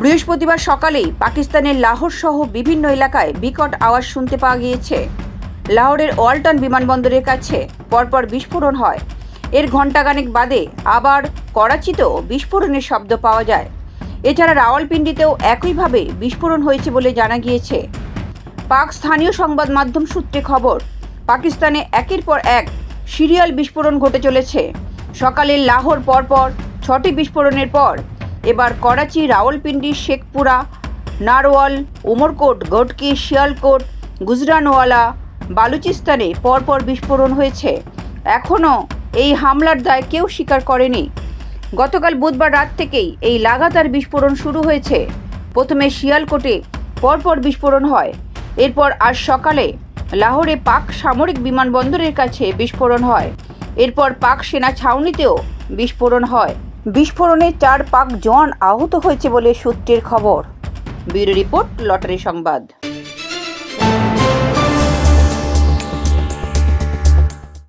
বৃহস্পতিবার সকালেই পাকিস্তানের লাহোর সহ বিভিন্ন এলাকায় বিকট আওয়াজ শুনতে পাওয়া গিয়েছে। লাহোরের ওয়ালটন বিমানবন্দরের কাছে পরপর বিস্ফোরণ হয়। এর ঘণ্টাখানেক বাদে আবার করাচিতেও বিস্ফোরণের শব্দ পাওয়া যায়। এছাড়া রাওয়ালপিন্ডিতেও একইভাবে বিস্ফোরণ হয়েছে বলে জানা গিয়েছে। পাক স্থানীয় সংবাদ মাধ্যম সূত্রে খবর, পাকিস্তানে একের পর এক সিরিয়াল বিস্ফোরণ ঘটে চলেছে। সকালে লাহোর পরপর ছটি বিস্ফোরণের পর এবার করাচি, রাওয়ালপিন্ডি, শেখপুরা, নারওয়াল, উমরকোট, গটকি, শিয়ালকোট, গুজরানওয়ালা, বালুচিস্তানে পরপর বিস্ফোরণ হয়েছে। এখনও এই হামলার দায় কেউ স্বীকার করেনি। গতকাল বুধবার রাত থেকেই এই লাগাতার বিস্ফোরণ শুরু হয়েছে। প্রথমে শিয়ালকোটে পরপর বিস্ফোরণ হয়। এরপর আজ সকালে লাহোরে পাক সামরিক বিমানবন্দরের কাছে বিস্ফোরণ হয়। এরপর পাক সেনা ছাউনিতেও বিস্ফোরণ হয়। বিস্ফোরণে চার পাক জন আহত হয়েছে বলে সূত্রের খবর। ব্যুরো রিপোর্ট লটারি সংবাদ।